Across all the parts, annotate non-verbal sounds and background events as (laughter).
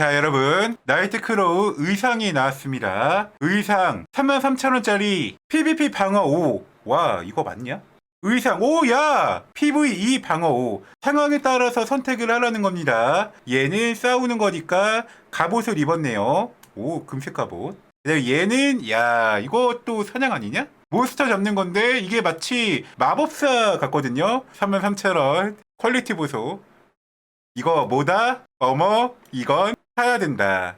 자 여러분. 나이트크로우 의상이 나왔습니다. 의상 33,000원짜리 PVP 방어 5 와 이거 맞냐? 의상 오야! PVE 방어 5 상황에 따라서 선택을 하라는 겁니다. 얘는 싸우는 거니까 갑옷을 입었네요. 오 금색 갑옷. 그다음에 얘는 야 이것도 사냥 아니냐? 몬스터 잡는 건데 이게 마치 마법사 같거든요. 33,000원. 퀄리티 보소. 이거 뭐다? 어머 이건 사야 된다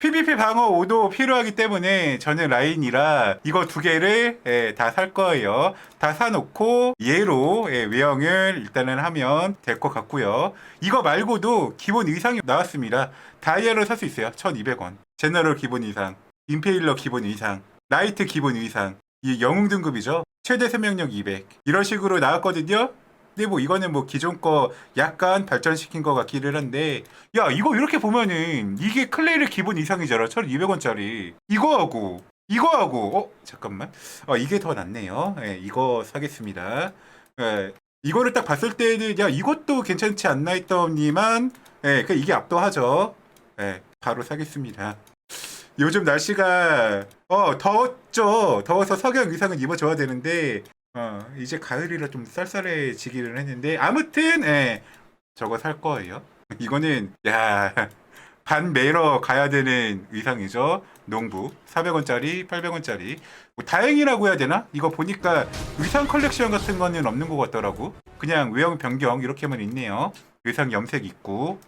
PVP 방어 5도 필요하기 때문에 저는 라인이라 이거 두 개를 예, 다살 거예요. 다 사놓고 얘로 예, 외형을 일단은 하면 될 것 같고요. 이거 말고도 기본 의상이 나왔습니다. 다이아로 살 수 있어요. 1200원. 제너럴 기본 의상, 임페일러 기본 의상, 나이트 기본 의상. 이 영웅 등급이죠. 최대 생명력 200. 이런 식으로 나왔거든요. 근데 뭐 이거는 뭐 기존 거 약간 발전시킨 것 같기를 한데 야 이거 이렇게 보면은 이게 클레이를 기본 이상이잖아. 1200원짜리. 이거하고 이거하고. 어 잠깐만. 어 이게 더 낫네요. 예 이거 사겠습니다. 예 이거를 딱 봤을 때는 야 이것도 괜찮지 않나 했더니만 예 그 이게 압도하죠. 예 바로 사겠습니다. 요즘 날씨가 어 더웠죠. 더워서 석양 의상은 입어줘야 되는데 어 이제 가을이라 좀 쌀쌀해지기는 했는데 아무튼 예 저거 살 거예요 (laughs) 이거는 야 반 매러 가야 되는 의상이죠. 농부 400원짜리, 800원짜리. 뭐 다행이라고 해야 되나? 이거 보니까 의상 컬렉션 같은 거는 없는 것 같더라고. 그냥 외형 변경 이렇게만 있네요. 의상 염색 있고.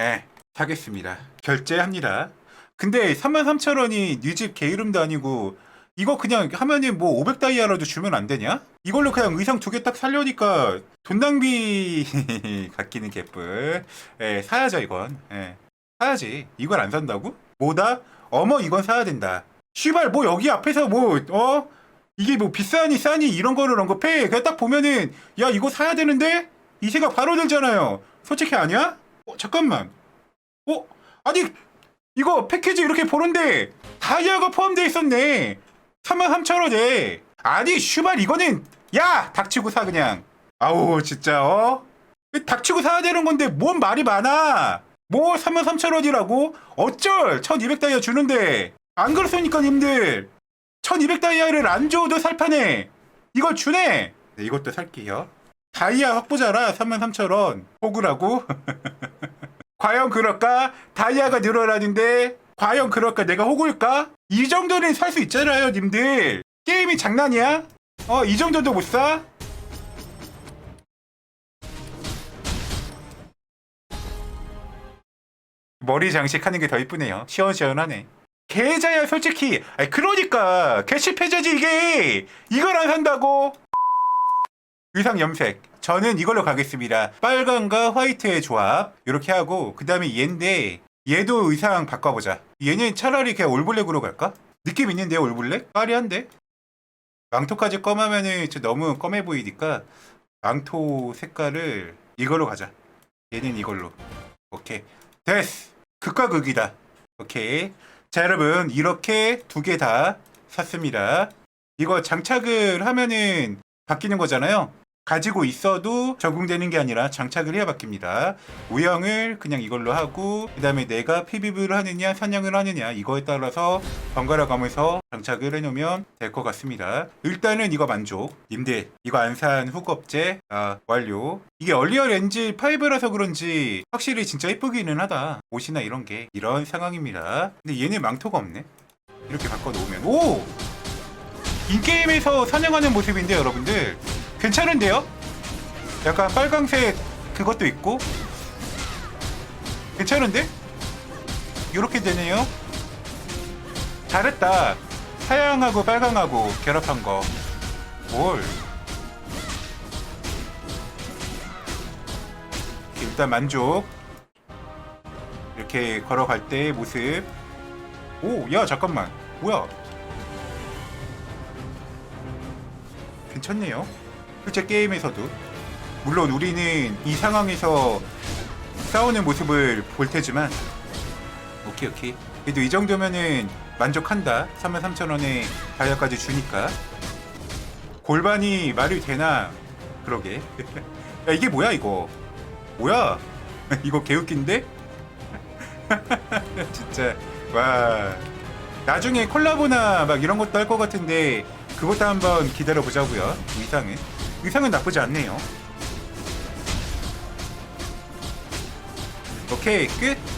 예, 사겠습니다. 결제합니다. 근데 33,000원이 네 집 개 이름도 아니고 이거 그냥 하면은 뭐 500다이아라도 주면 안 되냐? 이걸로 그냥 의상 두 개 딱 살려니까 돈 낭비 (laughs) 같기는 개뿔. 예, 사야죠 이건. 예, 사야지. 이걸 안 산다고? 뭐다? 어머 이건 사야 된다. 씨발 뭐 여기 앞에서 뭐 어? 이게 뭐 비싸니 싸니 이런 거를 언급해. 그냥 딱 보면은 야 이거 사야 되는데 이 생각 바로 들잖아요. 솔직히 아니야? 어, 잠깐만. 어? 아니 이거 패키지 이렇게 보는데 다이아가 포함되어 있었네. 33,000원에. 아니 슈발 이거는 야 닥치고 사 그냥. 아우 진짜 어? 닥치고 사야 되는 건데 뭔 말이 많아. 뭐 33,000원이라고? 어쩔 1200다이아 주는데 안 그렇습니까 님들 1200다이아를 안 줘도 살파네 이걸 주네 네, 이것도 살게요 다이아 확보자라 33,000원 호구라고? (laughs) 과연 그럴까? 다이아가 늘어나는데 과연 그럴까? 내가 호구일까? 이 정도는 살 수 있잖아요 님들 게임이 장난이야? 어 이 정도도 못 사? 머리 장식하는 게 더 이쁘네요. 시원시원하네. 계좌야 솔직히. 아니 그러니까 개시 패자지 이게. 이걸 안 산다고. 의상 염색. 저는 이걸로 가겠습니다. 빨강과 화이트의 조합. 이렇게 하고 그 다음에 얘인데 얘도 의상 바꿔보자. 얘는 차라리 그냥 올블랙으로 갈까? 느낌 있는데 올블랙? 까리한데? 망토까지 검하면은 저 너무 검해 보이니까 망토 색깔을 이걸로 가자. 얘는 이걸로. 오케이. 됐어. 극과 극이다. 오케이. 자, 여러분. 이렇게 두 개 다 샀습니다. 이거 장착을 하면은 바뀌는 거잖아요. 가지고 있어도 적용되는 게 아니라 장착을 해야 바뀝니다. 우영을 그냥 이걸로 하고 그 다음에 내가 PVV를 하느냐 사냥을 하느냐 이거에 따라서 번갈아 가면서 장착을 해놓으면 될 것 같습니다. 일단은 이거 만족. 님들 이거 안 산 후겁제 아, 완료. 이게 얼리어 렌즈 5라서 그런지 확실히 진짜 예쁘기는 하다. 옷이나 이런 게 이런 상황입니다. 근데 얘네 망토가 없네. 이렇게 바꿔 놓으면 오! 인게임에서 사냥하는 모습인데 여러분들 괜찮은데요? 약간 빨강색 그것도 있고 괜찮은데? 이렇게 되네요 잘했다 하양하고 빨강하고 결합한 거 뭘? 일단 만족 이렇게 걸어갈 때의 모습 오 야 잠깐만 뭐야 괜찮네요. 실제 게임에서도. 물론 우리는 이 상황에서 싸우는 모습을 볼 테지만 오케이 오케이. 그래도 이 정도면은 만족한다. 33,000원에 다이아까지 주니까. 골반이 말이 되나? 그러게. (laughs) 야 이게 뭐야 이거? 뭐야? (laughs) 이거 개웃긴데? (laughs) 진짜. 와. 나중에 콜라보나 막 이런 것도 할 것 같은데 그것도 한번 기다려 보자고요 이상은. 위상은 나쁘지 않네요. 오케이 끝.